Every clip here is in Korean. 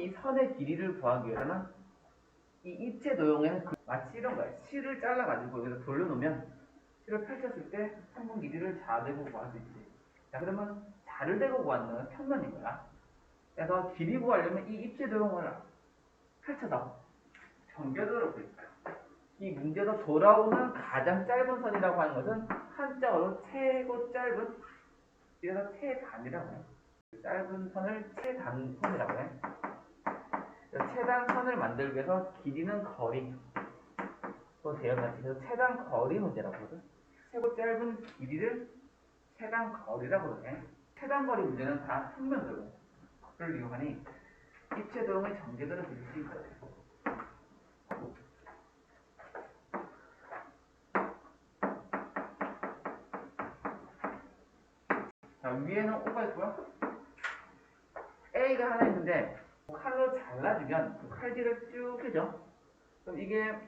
이 선의 길이를 구하기 위해서는 이 입체 도형에는 그- 마치 이런 거야. 실을 잘라가지고 여기다 돌려놓으면 실을 펼쳤을 때 평면 길이를 좌대고 구할 수 있지. 자 그러면 좌를 대고 구하는 평면인 거야. 그래서 길이 구하려면 이 입체 도형을 펼쳐서 정교도로 그릴까. 이 문제에서 돌아오는 가장 짧은 선이라고 하는 것은 한자어로 최고 짧은 그래서 최단이라고 해요. 짧은 선을 최단선이라고 해. 그래서 최단 선을 만들기 위해서 길이는 거리. 또 대형같이 그래서 최단 거리 문제라고 하거든. 최고 짧은 길이를 최단 거리라고 해. 최단 거리 문제는 다 평면도를 이용하니 입체 도형의 정제도를 그릴 수 있거든. 자, 위에는 O가 있고요. A가 하나 있는데 칼로 잘라주면 그 칼질을 쭉 해줘. 그럼 이게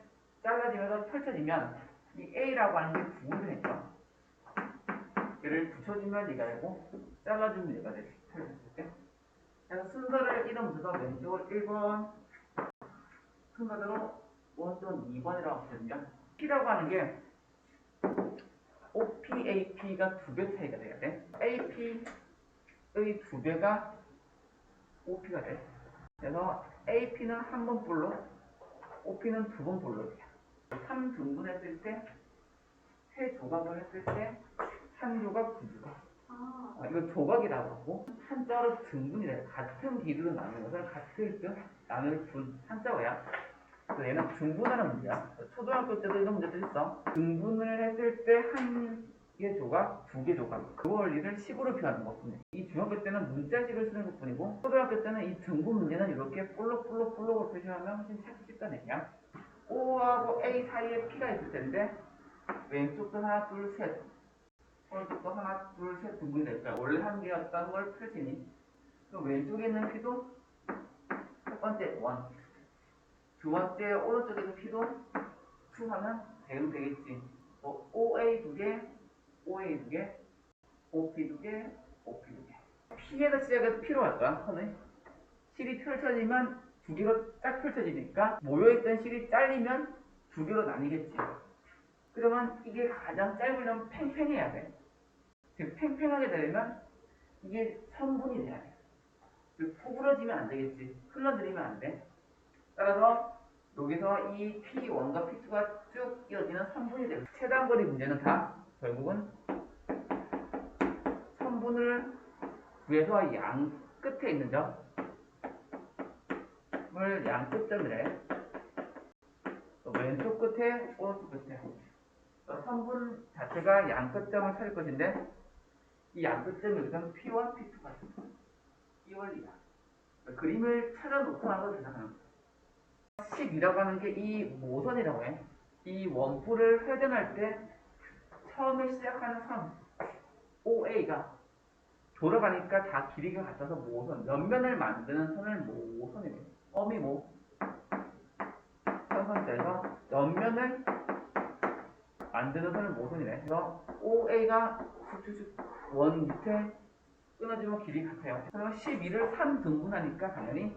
잘라지면서 펼쳐지면 이 A라고 하는 게 구분되니까 얘를 붙여주면 얘가 되고 잘라주면 얘가 때. 그래서 순서를 이름 붙여서 왼쪽을 1번 순서대로 오른쪽은 2번이라고 붙여주면 P라고 하는 게 OP, AP가 두 배 차이가 돼야 돼. AP의 두 배가 OP가 돼. 그래서 AP는 한 번 볼로, OP는 두 번 볼로 돼. 3등분 했을 때, 세 조각을 했을 때, 한 조각, 두 조각. 아, 아, 이거 조각이라고 하고, 한자로 등분이래. 같은 길이로 나누는 것을 같을 듯 나눌 분, 한자어야. 그래서 얘는 등분하는 문제야. 초등학교 때도 이런 문제도 있어. 등분을 했을 때한개 조각, 두 개 조각. 그 원리를 식으로 표현하는 것뿐이야. 이 중학교 때는 문자식을 쓰는 것뿐이고, 초등학교 때는 이 등분 문제는 이렇게 볼록 볼록 볼록으로 표시하면 훨씬 찾기 쉽다는 얘기야. O하고 A 사이에 P가 있을 텐데, 왼쪽도 하나, 둘, 셋. 오른쪽도 하나, 둘, 셋 등분이 될 거야. 원래 한 개였다는 걸 펼치니. 그럼 왼쪽에 있는 P도 첫 번째 원. 두 번째 오른쪽에 있는 P도 2 하면 대응 되겠지. 뭐 OA 두 개, OA 두 개, OP 두 개, OP 두 개. P에서 시작해서 P로 갈 거야, 선을. 실이 펼쳐지면 두 개로 딱 펼쳐지니까 모여있던 실이 잘리면 두 개로 나뉘겠지. 그러면 이게 가장 짧으려면 팽팽해야 돼. 즉 팽팽하게 되려면 이게 선분이 돼야 돼. 즉 구부러지면 안 되겠지. 흘러들이면 안 돼. 따라서 여기서 이 P1과 P2가 쭉 이어지는 선분이 되고 최단거리 문제는 다 결국은 선분을 구해서 양 끝에 있는 점을 양 끝점이래. 또 왼쪽 끝에 오른쪽 끝에 또 선분 자체가 양 끝점을 찾을 것인데 이 양 끝점이 여기서는 P1, P2가 이 원리야. 그러니까 그림을 찾아 놓고 나서 생각하는 거야. 12라고 하는 게 이 모선이라고 해. 이 원뿔을 회전할 때 처음에 시작하는 선 OA가 돌아가니까 다 길이가 같아서 모선 옆면을 만드는 선을 모선이래. 어미 모 선선자에서 옆면을 만드는 선을 모선이래. 그래서 OA가 원 밑에 끊어지면 길이 같아요. 그러면 12를 3 등분하니까 당연히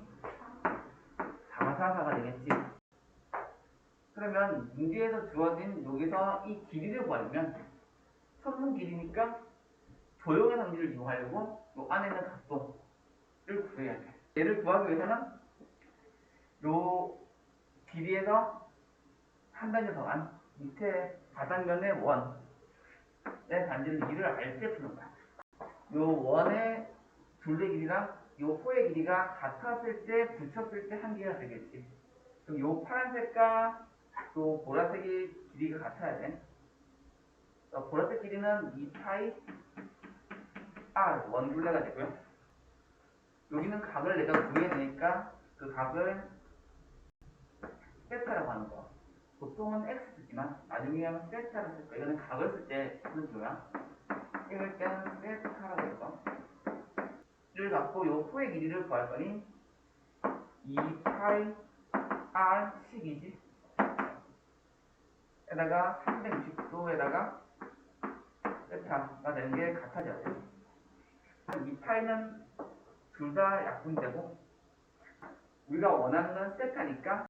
444가 되겠지. 그러면 문제에서 주어진 여기서 이 길이를 구하려면 선분 길이니까 도형의 상지를 이용하려고 이 안에 있는 각도를 구해야 돼. 얘를 구하기 위해서는 요 길이에서 한 단계 더한 밑에 바닥면의 원의 단지를 2를 알 때 푸는 거야. 요 원의 둘레 길이랑 요 호의 길이가 같았을 때 붙였을 때 한 개가 되겠지. 그럼 요 파란색과 또 보라색의 길이가 같아야 돼. 어, 보라색 길이는 2파이 R 원둘레가 되고요. 여기는 각을 내가 구해야 되니까 그 각을 세타라고 하는 거. 보통은 X 쓰지만 나중에 하면 세타를 쓸 거야. 이거는 각을 쓸 때 쓰는 거야. 이럴 때는 세타라고 해서 를 갖고 요 호의 길이를 구할 거니 2파이 R 식이지 에다가 360도에다가 세타가 되는 게 같아져야 돼. 2파이는 둘 다 약분되고 우리가 원하는 세타니까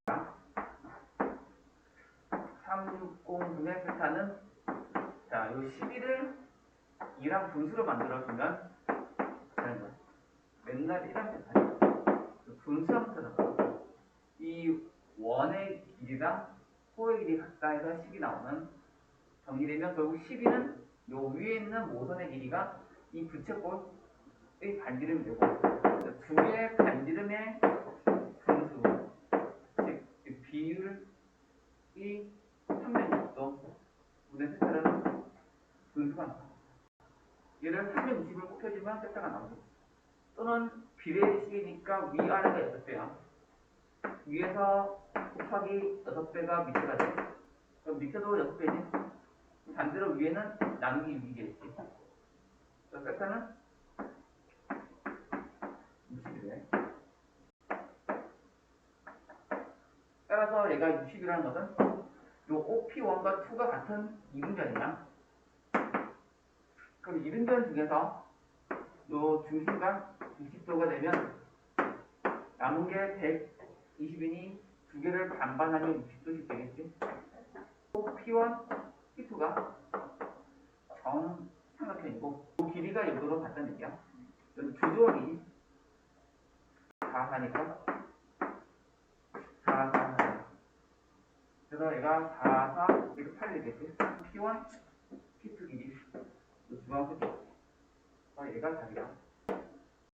360 중의 세타는 자, 요 12를 2랑 분수로 만들어주면 되는 거야. 맨날 1랑 세타니까. 분수 함수는 이 원의 길이랑 호의 길이 가까이서 10이 나오는 정리되면 결국 12는 요 위에 있는 모선의 길이가 이 부채꼴 의 반지름이 되고 두 개의 반지름의 분수 즉 비율이 360도 분의 세타라는 분수가 나와 얘를 360을 곱해주면 세타가 나오고 또는 비례식이니까 위아래가 6배야. 위에서 곱하기 6배가 밑에가 돼 그럼 밑에도 6배지. 반대로 위에는 나누기 6이겠지. 그래서 세타는 60이래 따라서 얘가 60이라는 것은 요 OP1과 2가 같은 이등변이야 그럼 이등변 중에서 요 중심간 60도가 되면 남은 게 120이니 두 개를 반반하면 60도씩 되겠지. P1, P2가 정 삼각형이고 그 길이가 요도로 같다는 얘기야. 4, 4니까 그래서 얘가 4, 4, 이렇게 8 되겠지. P1, P2 길이. 요 중앙 끝. 아, 얘가 답이야.